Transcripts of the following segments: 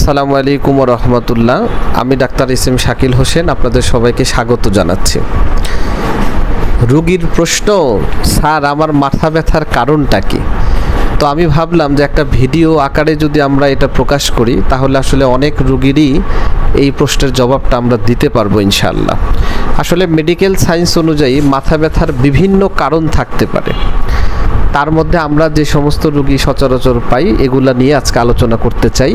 আসসালামু আলাইকুম রহমতুল্লাহ। আমি doctor S M Shakil Hossain, আপনাদের সবাইকে স্বাগত জানাচ্ছি। রুগীর প্রশ্ন, স্যার, আমার মাথা ব্যথার কারণটা কি? তো আমি ভাবলাম যে একটা ভিডিও আকারে যদি আমরা এটা প্রকাশ করি, তাহলে আসলে অনেক রুগীরই এই প্রশ্নের জবাবটা আমরা দিতে পারব ইনশাআল্লাহ। আসলে মেডিকেল সায়েন্স অনুযায়ী মাথা ব্যথার বিভিন্ন কারণ থাকতে পারে। তার মধ্যে আমরা যে সমস্ত রুগী সচরাচর পাই, এগুলা নিয়ে আজকে আলোচনা করতে চাই।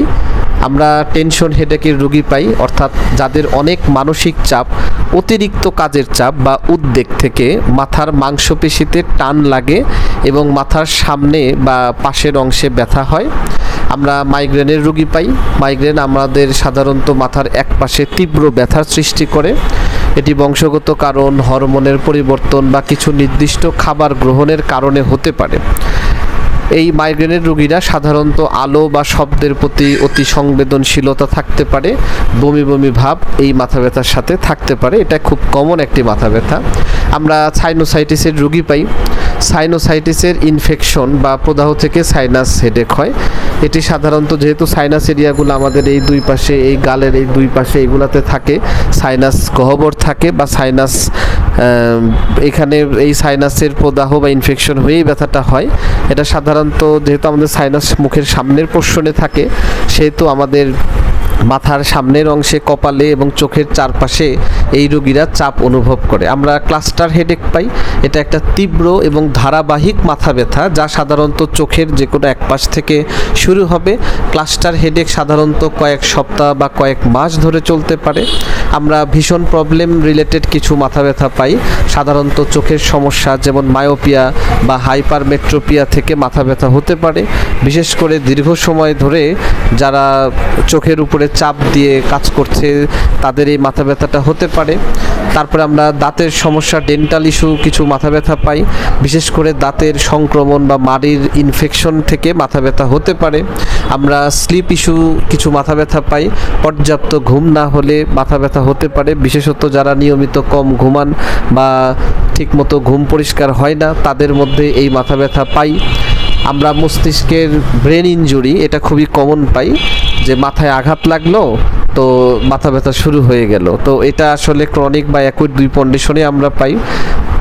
আমরা টেনশন হেডেকের রুগী পাই, অর্থাৎ যাদের অনেক মানসিক চাপ, অতিরিক্ত কাজের চাপ বা উদ্বেগ থেকে মাথার মাংসপেশিতে টান লাগে এবং মাথার সামনে বা পাশের অংশে ব্যথা হয়। আমরা মাইগ্রেনের রুগী পাই। মাইগ্রেন আমাদের সাধারণত মাথার এক পাশে তীব্র ব্যথার সৃষ্টি করে। এটি বংশগত কারণ, হরমোনের পরিবর্তন বা কিছু নির্দিষ্ট খাবার গ্রহণের কারণে হতে পারে। এই মাইগ্রেনের রোগীরা সাধারণত আলো বা শব্দের প্রতি অতি সংবেদনশীলতা থাকতে পারে, বমি বমি ভাব এই মাথা ব্যথার সাথে থাকতে পারে, এটা খুব কমন একটি মাথা ব্যথা। আমরা সাইনোসাইটিসের রোগী পাই। সাইনোসাইটিসের ইনফেকশন বা প্রদাহ থেকে সাইনাস হেডেক হয়। এটি সাধারণত যেহেতু সাইনাস এরিয়াগুলো আমাদের এই দুই পাশে, এই গালের এই দুই পাশে এগুলাতে থাকে সাইনাস গহ্বর থাকে বা সাইনাস এখানে এই সাইনাসের প্রদাহ বা ইনফেকশন হয়েই ব্যথাটা হয়। এটা সাধারণত যেহেতু আমাদের সাইনাস মুখের সামনের পোর্শনে থাকে, সেহেতু আমাদের মাথার সামনের অংশে, কপালে এবং চোখের চারপাশে এই রোগীরা চাপ অনুভব করে। আমরা ক্লাস্টার হেডেক পাই। এটা একটা তীব্র এবং ধারাবাহিক মাথা ব্যথা, যা সাধারণত চোখের যে কোনো এক পাশ থেকে শুরু হবে। ক্লাস্টার হেডেক সাধারণত কয়েক সপ্তাহ বা কয়েক মাস ধরে চলতে পারে। আমরা ভীষণ প্রবলেম রিলেটেড কিছু মাথা ব্যথা পাই। সাধারণত চোখের সমস্যা, যেমন মায়োপিয়া বা হাইপার মেট্রোপিয়া থেকে মাথা ব্যথা হতে পারে। বিশেষ করে দীর্ঘ সময় ধরে যারা চোখের উপরে চাপ দিয়ে কাজ করছে, তাদের এই মাথা ব্যথাটা হতে পারে। তারপরে আমরা দাঁতের সমস্যা ডেন্টাল ইস্যু কিছু মাথা ব্যথা পাই। বিশেষ করে দাঁতের সংক্রমণ বা মাড়ির ইনফেকশন থেকে মাথা ব্যথা হতে পারে। আমরা স্লিপ ইস্যু কিছু মাথা ব্যথা পাই। পর্যাপ্ত ঘুম না হলে মাথা ব্যথা হতে পারে। বিশেষত যারা নিয়মিত কম ঘুমান বা ঠিকমতো ঘুম পরিষ্কার হয় না, তাদের মধ্যে এই মাথা ব্যথা পাই। আমরা মস্তিষ্কের ব্রেন ইনজুরি এটা খুবই কমন পাই। যে মাথায় আঘাত লাগল, তো মাথা ব্যথা শুরু হয়ে গেল। তো এটা আসলে ক্রনিক বা অ্যাকুইট দুই কন্ডিশনে আমরা পাই।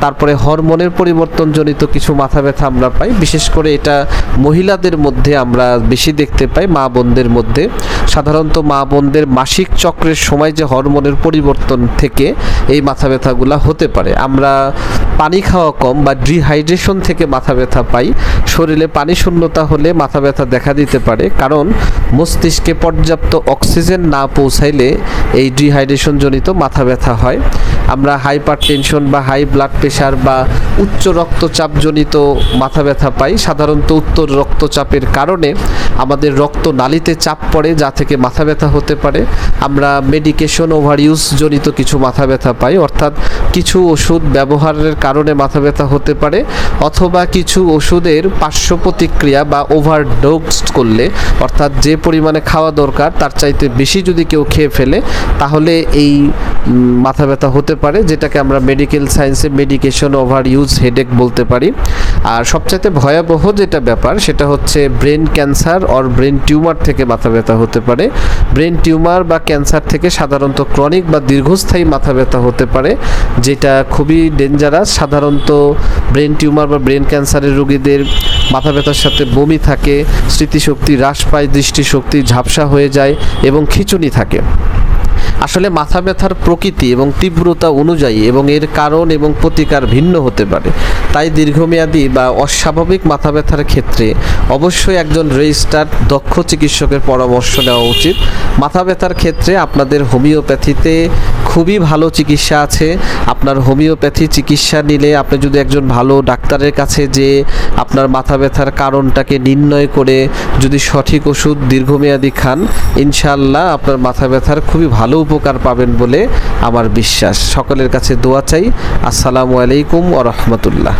তারপরে হরমোনের পরিবর্তনজনিত কিছু মাথা ব্যথা আমরা পাই। বিশেষ করে এটা মহিলাদের মধ্যে আমরা বেশি দেখতে পাই, মা বোনদের মধ্যে। সাধারণত মা বোনদের মাসিক চক্রের সময় যে হরমোনের পরিবর্তন থেকে এই মাথা ব্যথাগুলা হতে পারে। আমরা পানি খাওয়া কম বা ডিহাইড্রেশন থেকে মাথা ব্যথা পাই। শরীরে পানি শূন্যতা হলে মাথা ব্যথা দেখা দিতে পারে। কারণ মস্তিষ্কে পর্যাপ্ত অক্সিজেন না পৌঁছাইলে এই ডিহাইড্রেশন জনিত মাথা ব্যথা হয়। আমরা হাইপার টেনশন বা হাই ব্লাড প্রেশার বা উচ্চ রক্তচাপজনিত মাথা ব্যথা পাই, সাধারণত উত্তর রক্তচাপের কারণে আমাদের রক্ত নালিতে চাপ পড়ে যা থেকে মাথা ব্যথা হতে পারে। আমরা মেডিকেশন ওভার জনিত কিছু মাথা ব্যথা পাই, অর্থাৎ কিছু ওষুধ ব্যবহারের কারণে মাথা ব্যথা হতে পারে, অথবা কিছু ওষুধের পার্শ্ব প্রতিক্রিয়া বা ওভারডোজ করলে, অর্থাৎ যে পরিমাণে খাওয়া দরকার তার চাইতে বেশি যদি কেউ খেয়ে ফেলে, তাহলে এই মাথা ব্যথা হতে পারে, যেটাকে আমরা মেডিকেল সায়েন্সে মেডিকেশন ওভার ইউজ হেডেক বলতে পারি। আর সবচাইতে ভয়াবহ যেটা ব্যাপার, সেটা হচ্ছে brain cancer or brain tumour থেকে মাথা ব্যথা হতে পারে। ব্রেন টিউমার বা ক্যান্সার থেকে সাধারণত ক্রনিক বা দীর্ঘস্থায়ী মাথা ব্যথা হতে পারে, যেটা খুবই ডেঞ্জারাস সাধারণত ব্রেন টিউমার বা ব্রেন ক্যান্সারের রোগীদের মাথা ব্যথার সাথে বমি থাকে, স্মৃতিশক্তি হ্রাস পায়, দৃষ্টিশক্তি ঝাপসা হয়ে যায় এবং খিঁচুনি থাকে। আসলে মাথা ব্যথার প্রকৃতি এবং তীব্রতা অনুযায়ী এবং এর কারণ এবং প্রতিকার ভিন্ন হতে পারে। তাই দীর্ঘমেয়াদী বা অস্বাভাবিক মাথা ব্যথার ক্ষেত্রে অবশ্যই একজন রেজিস্টার্ড দক্ষ চিকিৎসকের পরামর্শ নেওয়া উচিত। মাথা ব্যথার ক্ষেত্রে আপনাদের হোমিওপ্যাথিতে খুবই ভালো চিকিৎসা আছে। আপনার হোমিওপ্যাথি চিকিৎসা নিলে আপনি যদি একজন ভালো ডাক্তারের কাছে যে আপনার মাথা ব্যথার কারণটাকে নির্ণয় করে যদি সঠিক ওষুধ দীর্ঘমেয়াদী খান ইনশাল্লাহ আপনার মাথা ব্যথার খুবই ভালো উপকার পাবেন বলে আমার বিশ্বাস। সকলের কাছে দোয়া চাই। আসসালামু আলাইকুম ও রহমতুল্লাহ।